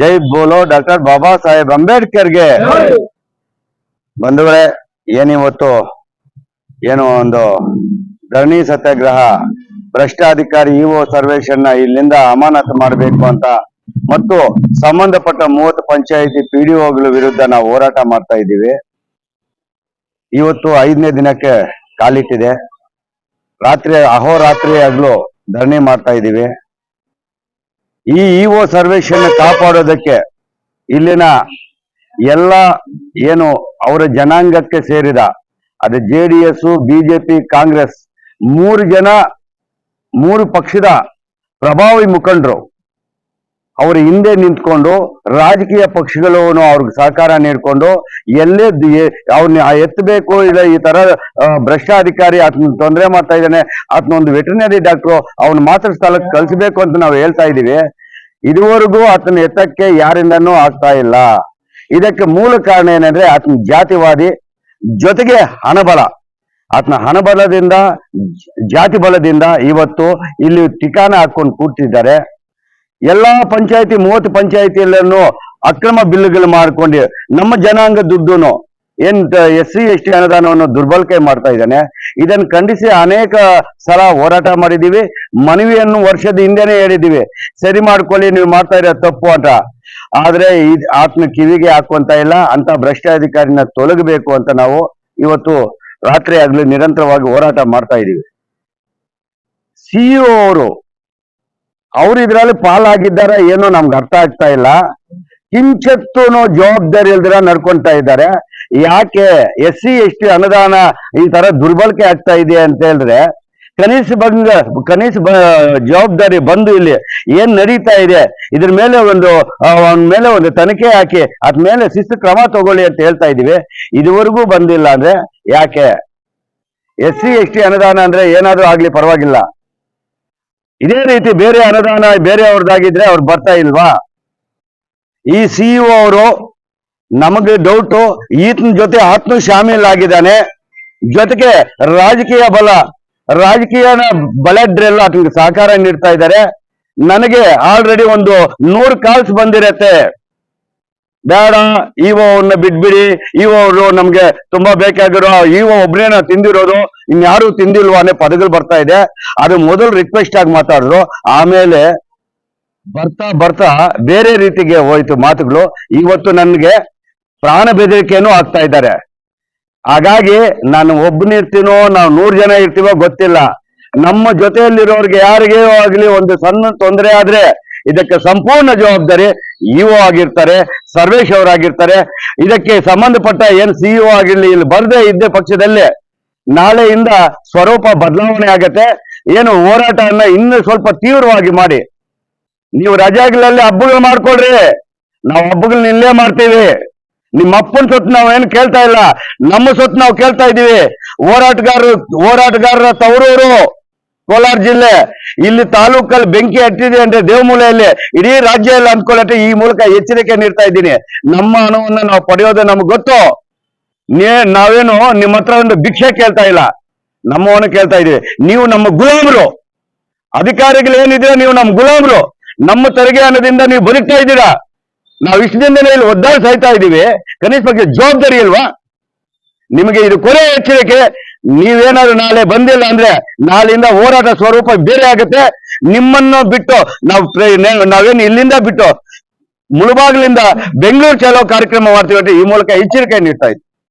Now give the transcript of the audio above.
ಜೈ ಬೋಲೋ ಡಾಕ್ಟರ್ ಬಾಬಾ ಸಾಹೇಬ್ ಅಂಬೇಡ್ಕರ್ಗೆ. ಬಂಧುಗಳೇ ಏನಿವತ್ತು? ಏನು ಒಂದು ಧರಣಿ ಸತ್ಯಾಗ್ರಹ. ಭ್ರಷ್ಟಾಧಿಕಾರಿ ಇಒ ಸರ್ವೇಶನ್ನ ಇಲ್ಲಿಂದ ಅಮಾನತು ಮಾಡಬೇಕು ಅಂತ. ಮತ್ತು ಸಂಬಂಧಪಟ್ಟ ಮೂವತ್ತು ಪಂಚಾಯಿತಿ ಪಿಡಿಒಗಳ ವಿರುದ್ಧ ನಾವು ಹೋರಾಟ ಮಾಡ್ತಾ ಇದ್ದೀವಿ. ಇವತ್ತು ಐದನೇ ದಿನಕ್ಕೆ ಕಾಲಿಟ್ಟಿದೆ. ರಾತ್ರಿ ಅಹೋರಾತ್ರಿ ಆಗ್ಲೂ ಧರಣಿ ಮಾಡ್ತಾ ಇದ್ದೀವಿ. ಈ ಇಒ ಸರ್ವೇಶನ್ ಕಾಪಾಡೋದಕ್ಕೆ ಇಲ್ಲಿನ ಎಲ್ಲ ಏನು ಅವರ ಜನಾಂಗಕ್ಕೆ ಸೇರಿದ, ಅದು J D S BJP Congress ಮೂರು ಜನ, ಮೂರು ಪಕ್ಷದ ಪ್ರಭಾವಿ ಮುಖಂಡರು. ಅವರ ಹಿಂದೆ ನಿಂತ್ಕೊಂಡು ರಾಜಕೀಯ ಪಕ್ಷಗಳು ಅವ್ರಿಗೆ ಸಹಕಾರ ನೀಡಿಕೊಂಡು ಎಲ್ಲೇ ಅವ್ರನ್ನ ಎತ್ತಬೇಕು, ಇಲ್ಲ ಈ ತರ ಭ್ರಷ್ಟಾಧಿಕಾರಿ ಭ್ರಷ್ಟ ಆತನ ತೊಂದರೆ ಮಾಡ್ತಾ ಇದ್ದಾನೆ ಆತನ ಒಂದು ವೆಟರ್ನರಿ ಡಾಕ್ಟ್ರು ಅವನು ಮಾತ್ರ ಸ್ಥಳಕ್ಕೆ ಕಳಿಸ್ಬೇಕು ಅಂತ ನಾವು ಹೇಳ್ತಾ ಇದೀವಿ ಇದುವರೆಗೂ ಆತನ ಎತ್ತಕ್ಕೆ ಯಾರಿಂದನೂ ಆಗ್ತಾ ಇಲ್ಲ. ಇದಕ್ಕೆ ಮೂಲ ಕಾರಣ ಏನಂದ್ರೆ ಆತನ ಜಾತಿವಾದಿ ಜೊತೆಗೆ ಹಣಬಲ. ಆತನ ಹಣಬಲದಿಂದ ಜಾತಿ ಬಲದಿಂದ ಇವತ್ತು ಇಲ್ಲಿ ಟಿಕಾನ ಹಾಕೊಂಡು ಕೂತಿದ್ದಾರೆ ಎಲ್ಲಾ ಪಂಚಾಯತಿ, ಮೂವತ್ತು ಪಂಚಾಯತಿಯಲ್ಲೂ ಅಕ್ರಮ ಬಿಲ್ಗಳು ಮಾಡ್ಕೊಂಡು ನಮ್ಮ ಜನಾಂಗ ದುಡ್ಡುನು ಏನ್ ಎಸ್ ಸಿ ಎಸ್ ಟಿ ಅನುದಾನವನ್ನು ದುರ್ಬಳಕೆ ಮಾಡ್ತಾ ಇದ್ದಾನೆ. ಇದನ್ನು ಖಂಡಿಸಿ ಅನೇಕ ಸಲ ಹೋರಾಟ ಮಾಡಿದೀವಿ ಮನವಿಯನ್ನು ವರ್ಷದ ಹಿಂದೆನೆ ಹೇಳಿದೀವಿ ಸರಿ ಮಾಡ್ಕೊಳ್ಳಿ, ನೀವು ಮಾಡ್ತಾ ಇರೋ ತಪ್ಪು ಅಂತ. ಆದ್ರೆ ಆತ್ಮ ಕಿವಿಗೆ ಹಾಕುವಂತ ಇಲ್ಲ ಅಂತ ಭ್ರಷ್ಟಾಧಿಕಾರಿನ ತೊಲಗಬೇಕು ಅಂತ ನಾವು ಇವತ್ತು ರಾತ್ರಿ ಆಗ್ಲಿ ನಿರಂತರವಾಗಿ ಹೋರಾಟ ಮಾಡ್ತಾ ಇದೀವಿ ಸಿಇಒ ಅವರು ಅವ್ರು ಇದ್ರಲ್ಲಿ ಪಾಲಾಗಿದ್ದಾರೆ, ಏನೋ ನಮ್ಗೆ ಅರ್ಥ ಆಗ್ತಾ ಇಲ್ಲ. ಕಿಂಚತ್ತು ಜವಾಬ್ದಾರಿ ಇಲ್ದಿರ ನಡ್ಕೊಂತಾ ಇದ್ದಾರೆ. ಯಾಕೆ ಎಸ್ ಸಿ, ಎಸ್ ಟಿ ಅನುದಾನ ಈ ತರ ದುರ್ಬಳಕೆ ಆಗ್ತಾ ಇದೆ ಅಂತ ಹೇಳಿದ್ರೆ, ಕನಿಷ್ಠ ಬಂದ, ಕನಿಷ್ಠ ಜವಾಬ್ದಾರಿ ಬಂದು ಇಲ್ಲಿ ಏನ್ ನಡೀತಾ ಇದೆ, ಇದ್ರ ಮೇಲೆ ಒಂದು ಅವನ ಮೇಲೆ ಒಂದು ತನಿಖೆ ಹಾಕಿ, ಅದ್ ಮೇಲೆ ಶಿಸ್ತು ಕ್ರಮ ತಗೊಳ್ಳಿ ಅಂತ ಹೇಳ್ತಾ ಇದೀವಿ. ಇದುವರೆಗೂ ಬಂದಿಲ್ಲ ಅಂದ್ರೆ ಯಾಕೆ? ಎಸ್ ಸಿ, ಎಸ್ ಟಿ ಅನುದಾನ ಅಂದ್ರೆ ಏನಾದ್ರೂ ಆಗ್ಲಿ ಪರವಾಗಿಲ್ಲ. ಇದೇ ರೀತಿ ಬೇರೆ ಅನುದಾನ ಬೇರೆಯವ್ರದ್ದಾಗಿದ್ರೆ ಅವ್ರು ಬರ್ತಾ ಇಲ್ವಾ? ಈ ಸಿಇಒ ಅವರು ನಮಗೆ ಡೌಟು ಈತನ ಜೊತೆ ಆತ್ಮ ಶಾಮೀಲ್ ಆಗಿದ್ದಾನೆ. ಜೊತೆಗೆ ರಾಜಕೀಯ ಬಲ, ರಾಜಕೀಯನ ಬಲಡ್ರೆಲ್ಲ ಆತನಿಗೆ ಸಹಕಾರ ನೀಡ್ತಾ ಇದ್ದಾರೆ. ನನಗೆ ಆಲ್ರೆಡಿ ಒಂದು ನೂರು ಕಾಲ್ಸ್ ಬಂದಿರತ್ತೆ. ಬೇಡ ಇವ ಅವ್ರನ್ನ ಬಿಟ್ಬಿಡಿ. ಇವ ಅವರು ನಮ್ಗೆ ತುಂಬಾ ಬೇಕಾಗಿರೋ ಇವ ಒಬ್ರೇನ ತಿಂದಿರೋದು ಇನ್ಯಾರು ತಿಂದಿಲ್ವಾ ಅನ್ನೋ ಪದಗಳು ಬರ್ತಾ ಇದೆ. ಅದು ಮೊದಲು ರಿಕ್ವೆಸ್ಟ್ ಆಗಿ ಮಾತಾಡಿದ್ರು. ಆಮೇಲೆ ಬರ್ತಾ ಬರ್ತಾ ಬೇರೆ ರೀತಿಗೆ ಹೋಯ್ತು ಮಾತುಗಳು. ಇವತ್ತು ನನಗೆ ಪ್ರಾಣ ಬೆದರಿಕೆನೂ ಆಗ್ತಾ ಇದ್ದಾರೆ. ಹಾಗಾಗಿ ನಾನು ಒಬ್ಬನಿರ್ತೀನೋ ನಾವು ನೂರ್ ಜನ ಇರ್ತೀವೋ ಗೊತ್ತಿಲ್ಲ. ನಮ್ಮ ಜೊತೆಯಲ್ಲಿರೋರ್ಗೆ ಯಾರಿಗೇ ಆಗ್ಲಿ ಒಂದು ಸಣ್ಣ ತೊಂದರೆ ಆದ್ರೆ ಇದಕ್ಕೆ ಸಂಪೂರ್ಣ ಜವಾಬ್ದಾರಿ ಇಒ ಆಗಿರ್ತಾರೆ, ಸರ್ವೇಶ್ ಅವರಾಗಿರ್ತಾರೆ. ಇದಕ್ಕೆ ಸಂಬಂಧಪಟ್ಟ ಏನ್ ಸಿಇಒ ಆಗಿರ್ಲಿ, ಇಲ್ಲಿ ಬರದೇ ಇದ್ದ ಪಕ್ಷದಲ್ಲಿ ನಾಳೆಯಿಂದ ಸ್ವರೂಪ ಬದಲಾವಣೆ ಆಗತ್ತೆ. ಏನು ಹೋರಾಟವನ್ನ ಇನ್ನೂ ಸ್ವಲ್ಪ ತೀವ್ರವಾಗಿ ಮಾಡಿ. ನೀವು ರಜೆಗಳಲ್ಲಿ ಹಬ್ಬಗಳು ಮಾಡ್ಕೊಳ್ರಿ. ನಾವು ಹಬ್ಬಗಳನ್ನ ಇಲ್ಲೇ ಮಾಡ್ತೀವಿ. ನಿಮ್ಮ ಅಪ್ಪನ ಸೊತ್ತು ನಾವು ಏನು ಕೇಳ್ತಾ ಇಲ್ಲ. ನಮ್ಮ ಸೊತ್ತು ನಾವು ಕೇಳ್ತಾ ಇದೀವಿ ಹೋರಾಟಗಾರರು ಹೋರಾಟಗಾರರ ತವರೂರು. ಕೋಲಾರ ಜಿಲ್ಲೆ. ಇಲ್ಲಿ ತಾಲೂಕಲ್ಲಿ ಬೆಂಕಿ ಹಟ್ಟಿದೆ ಅಂದ್ರೆ ದೇವಮೂಲೆಯಲ್ಲಿ ಇಡೀ ರಾಜ್ಯ ಎಲ್ಲ ಈ ಮೂಲಕ ಎಚ್ಚರಿಕೆ ನೀಡ್ತಾ ಇದ್ದೀನಿ. ನಮ್ಮ ಹಣವನ್ನು ನಾವು ಪಡೆಯೋದು ನಮ್ಗೆ ಗೊತ್ತು. ನಾವೇನು ನಿಮ್ಮ ಹತ್ರ ಒಂದು ಭಿಕ್ಷೆ ಕೇಳ್ತಾ ಇಲ್ಲ. ನಮ್ಮವನ್ನ ಕೇಳ್ತಾ ಇದೀವಿ ನೀವು ನಮ್ಮ ಗುಲಾಮರು. ಅಧಿಕಾರಿಗಳು ನೀವು ನಮ್ಮ ಗುಲಾಮರು. ನಮ್ಮ ತೆರಿಗೆ ಅನ್ನೋದಿಂದ ನೀವು ಬದುಕ್ತಾ ಇದ್ದೀರಾ? ನಾವು ಇಷ್ಟು ದಿನದಿಂದ ಇಲ್ಲಿ ಒದ್ದಾಡಿ ಸಾಯ್ತಾ ಇದ್ದೀವಿ. ಕನಿಷ್ಠ ಬಗ್ಗೆ ಜವಾಬ್ದಾರಿ ಇಲ್ವಾ? ನಿಮಗೆ ಇದು ಕೊನೆ ಎಚ್ಚರಿಕೆ. ನೀವೇನಾದ್ರು ನಾಳೆ ಬಂದಿಲ್ಲ ಅಂದ್ರೆ ನಾಳಿಂದ ಹೋರಾಟ ಸ್ವರೂಪ ಬೇರೆ ಆಗುತ್ತೆ. ನಿಮ್ಮನ್ನು ಬಿಟ್ಟು ನಾವು ನಾವೇನು ಇಲ್ಲಿಂದ ಬಿಟ್ಟು ಮುಳುಬಾಗ್ಲಿಂದ ಬೆಂಗಳೂರು ಚಲೋ ಕಾರ್ಯಕ್ರಮ ಮಾಡ್ತೀವಿ ಈ ಮೂಲಕ ಎಚ್ಚರಿಕೆ ನೀಡ್ತಾ ಇದ್ದೀವಿ